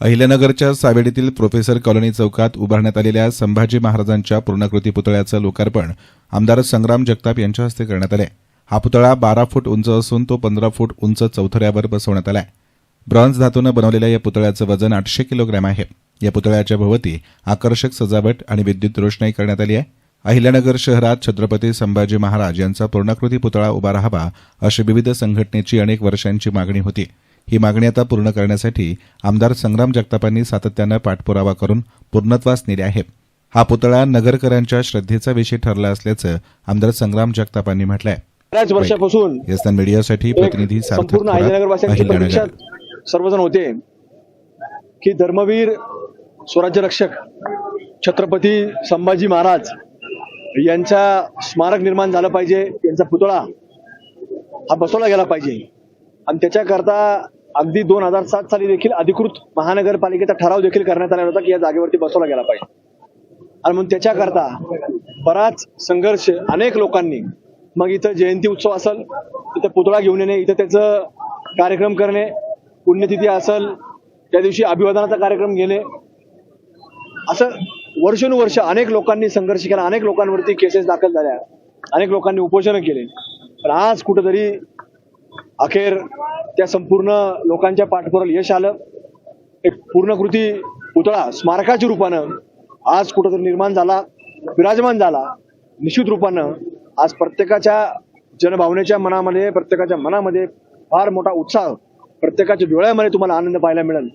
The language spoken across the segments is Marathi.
अहिल्यानगरच्या सावेडीतील प्रोफेसर कॉलनी चौकात उभारण्यात आलेल्या संभाजी महाराजांच्या पूर्णाकृती पुतळ्याचं लोकार्पण आमदार संग्राम जगताप यांच्या हस्ते करण्यात आले हा पुतळा बारा फूट उंच असून तो पंधरा फूट उंच चौथऱ्यावर बसवण्यात आलाय. ब्रॉन्झ धातूनं बनवलेल्या या पुतळ्याचं वजन आठशे किलोग्रॅम आहे. या पुतळ्याच्या भोवती आकर्षक सजावट आणि विद्युत रोषणाई करण्यात आली आहे. अहिल्यानगर शहरात छत्रपती संभाजी महाराज यांचा पूर्णाकृती पुतळा उभा राहावा अशी विविध संघटनेची अनेक वर्षांची मागणी होती. ही मागणी आता पूर्ण करण्यासाठी आमदार संग्राम जगतापांनी सातत्यानं पाठपुरावा करून पूर्णत्वास नेले आहे. हा पुतळा नगरकरांच्या श्रद्धेचा विषय ठरला असल्याचं आमदार संग्राम जगतापांनी म्हटलंय. बऱ्याच वर्षापासून मीडियासाठी प्रतिनिधी संपूर्ण सर्वजण होते की धर्मवीर स्वराज्य रक्षक छत्रपती संभाजी महाराज यांचा स्मारक निर्माण झालं पाहिजे यांचा पुतळा हा बसवला गेला पाहिजे. आणि त्याच्याकरता अगदी दोन हजार सात साली देखील अधिकृत महानगरपालिकेचा ठराव देखील करण्यात आला होता की या जागेवरती बसवला गेला पाहिजे. आणि म्हणून त्याच्याकरता बराच संघर्ष अनेक लोकांनी मग इथं जयंती उत्सव असेल इथं पुतळा घेऊन येणे इथं त्याचं कार्यक्रम करणे पुण्यतिथी असेल त्या दिवशी अभिवादनाचा कार्यक्रम घेणे असं वर्षानुवर्ष अनेक लोकांनी संघर्ष केला अनेक लोकांवरती केसेस दाखल झाल्या अनेक लोकांनी उपोषणं केले. पण आज कुठंतरी अखेर त्या संपूर्ण लोकांच्या पाठपुराला यश आलं. एक पूर्णकृती पुतळा स्मारकाच्या रूपानं आज कुठंतरी निर्माण झाला विराजमान झाला निश्चित रूपानं आज प्रत्येकाच्या जनभावनेच्या मनामध्ये प्रत्येकाच्या मनामध्ये फार मोठा उत्साह प्रत्येकाच्या डोळ्यामध्ये तुम्हाला आनंद पाहायला मिळेल.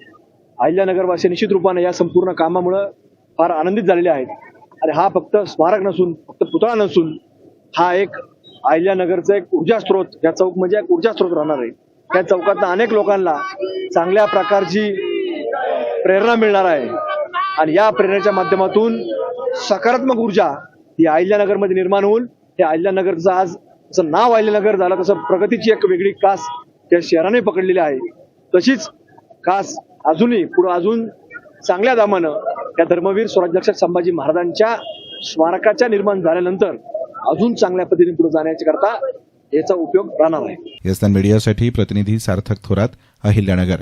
अहिल्यानगरवासी निश्चित रूपानं या संपूर्ण कामामुळं फार आनंदित झालेले आहेत. आणि हा फक्त स्मारक नसून फक्त पुतळा नसून हा एक अहिल्यानगरचा एक ऊर्जा स्रोत या चौक म्हणजे एक ऊर्जा स्रोत राहणार आहे. त्या चौकातनं अनेक लोकांना चांगल्या प्रकारची प्रेरणा मिळणार आहे. आणि या प्रेरणेच्या माध्यमातून सकारात्मक ऊर्जा ही अहिल्यानगरमध्ये निर्माण होऊन हे अहिल्यानगरचं आज जसं नाव अहिल्यानगर झालं तसं प्रगतीची एक वेगळी कास त्या शहराने पकडलेली आहे. तशीच कास अजूनही पुढं अजून चांगल्या दामानं या धर्मवीर स्वराज्यरक्षक संभाजी महाराजांच्या स्मारकाच्या निर्माण झाल्यानंतर अजून चांगल्या पद्धतीने पुढे जाण्याची करता याचा उपयोग राहणार आहे यस्तान मीडियासाठी प्रतिनिधी सार्थक थोरात अहिल्यानगर.